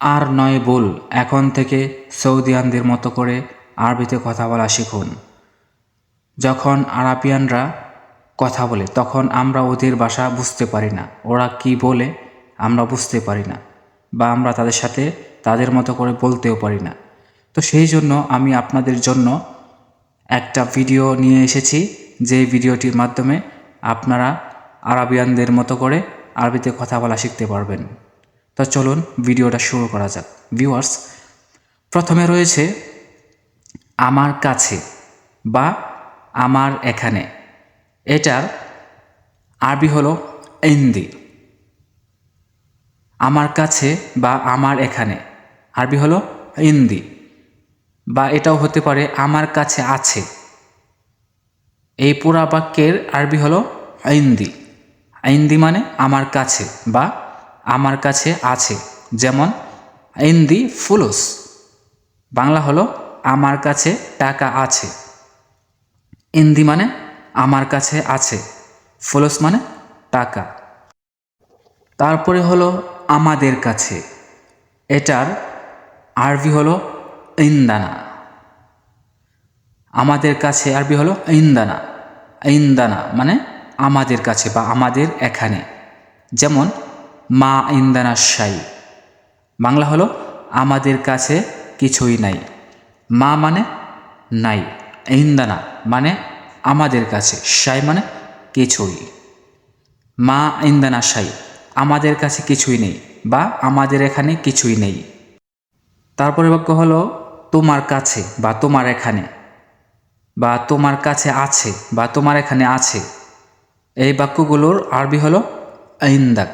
আর নয় ভুল, এখন থেকে সৌদিয়ানদের মতো করে আরবিতে কথা বলা শিখুন। যখন আরাবিয়ানরা কথা বলে, তখন আমরা ওদের ভাষা বুঝতে পারি না। ওরা কি বলে, আমরা বুঝতে পারি না বা আমরা তাদের সাথে তাদের মতো করে বলতেও পারি না। তো সেই জন্য আমি আপনাদের জন্য একটা ভিডিও নিয়ে এসেছি, যে ভিডিওটির মাধ্যমে আপনারা আরাবিয়ানদের মতো করে আরবিতে কথা বলা শিখতে পারবেন। তো চলুন ভিডিওটা শুরু করা যাক। ভিউয়ার্স, প্রথমে রয়েছে আমার কাছে বা আমার এখানে। এটার আরবি হলো ইন্দি। আমার কাছে বা আমার এখানে। আরবি হলো ইন্দি। বা এটাও হতে পারে আমার কাছে আছে। এই পুরা বাক্যের আরবি হলো ইন্দি। ইন্দি মানে আমার কাছে বা আমার কাছে আছে। যেমন ইন্দি ফুলুস বাংলা হলো, আমার কাছে টাকা আছে ইন্দি মানে আমার কাছে আছে ফুলস মানে টাকা তারপরে হলো, আমাদের কাছে এটার আরবি হলো, ইন্দানা আমাদের কাছে আরবি হলো, ইন্দানা ইন্দানা মানে আমাদের কাছে বা আমাদের এখানে যেমন মা ইন্দানা সাই বাংলা হলো, আমাদের কাছে কিছুই নাই। মা মানে নাই, ইন্দানা মানে আমাদের কাছে। সাই মানে কিছুই। মা ইন্দানা সাই আমাদের কাছে কিছুই নেই বা আমাদের এখানে কিছুই নেই। তারপরে বাক্য হলো, তোমার কাছে বা তোমার এখানে। বা তোমার কাছে আছে বা তোমার এখানে আছে। এই বাক্যগুলোর আরবি হলো আইন্দাক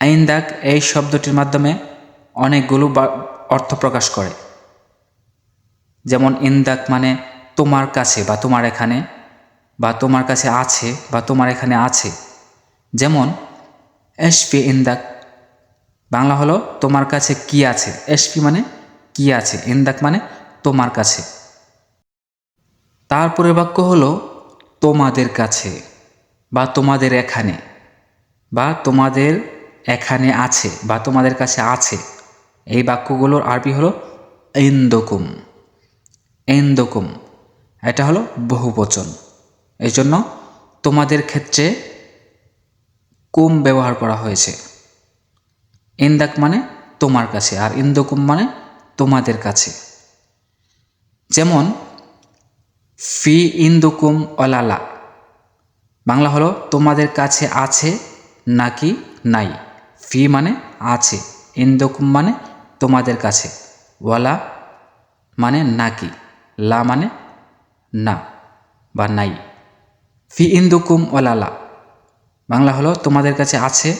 আইন্দাক এই শব্দটির মাধ্যমে অনেকগুলো অর্থ প্রকাশ করে। যেমন ইন্দাক মানে তোমার কাছে বা তোমার এখানে, বা তোমার কাছে আছে বা তোমার এখানে আছে। যেমন, এসপি ইন্দাক বাংলা হলো তোমার কাছে কি আছে। এসপি মানে কি আছে ইন্দাক মানে তোমার কাছে। তারপরে বাক্য হলো তোমাদের কাছে বা তোমাদের এখানে, বা তোমাদের এখানে আছে বা তোমাদের কাছে আছে। এই বাক্যগুলোর আরবি হলো ইন্দকুম। ইন্দকুম, এটা হলো বহুবচন। এই জন্য তোমাদের ক্ষেত্রে কুম ব্যবহার করা হয়েছে। ইন্দাক মানে তোমার কাছে, আর ইন্দকুম মানে তোমাদের কাছে। যেমন, ফি ইন্দুকুম অলালা। বাংলা হলো তোমাদের কাছে আছে নাকি নাই। ফি মানে আছে। ইন্দুকুম মানে তোমাদের কাছে। ওয়ালা মানে নাকি। লা মানে না বা নাই। ফি ইন্দুকুম ওলালা বাংলা হলো তোমাদের কাছে আছে,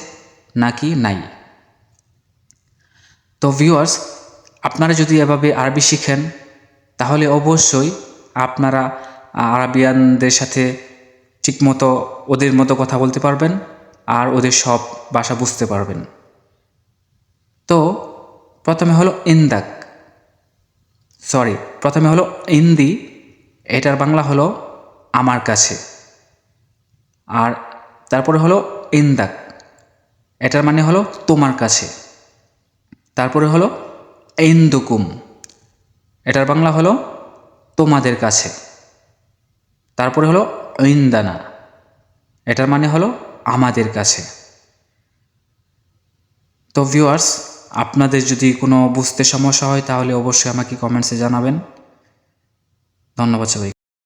নাকি নাই। তো ভিউয়ার্স আপনারা যদি এভাবে আরবি শিখেন, তাহলে অবশ্যই আপনারা আরবিয়ানদের সাথে ঠিকমতো ওদের মতো কথা বলতে পারবেন। আর ওদের সব ভাষা বুঝতে পারবেন। তো প্রথমে হলো ইন্দাক। সরি প্রথমে হলো ইন্দি, এটার বাংলা হলো আমার কাছে। আর তারপরে হলো ইন্দাক, এটার মানে হলো তোমার কাছে। তারপরে হলো ইন্দুকুম, এটার বাংলা হলো তোমাদের কাছে। তারপরে হলো ইন্দানা, এটার মানে হলো আমাদের কাছে। তো ভিউয়ার্স আপনাদের যদি কোনো বুঝতে সমস্যা হয়, তাহলে অবশ্যই আমাকে কমেন্টসে জানাবেন। ধন্যবাদ সবাই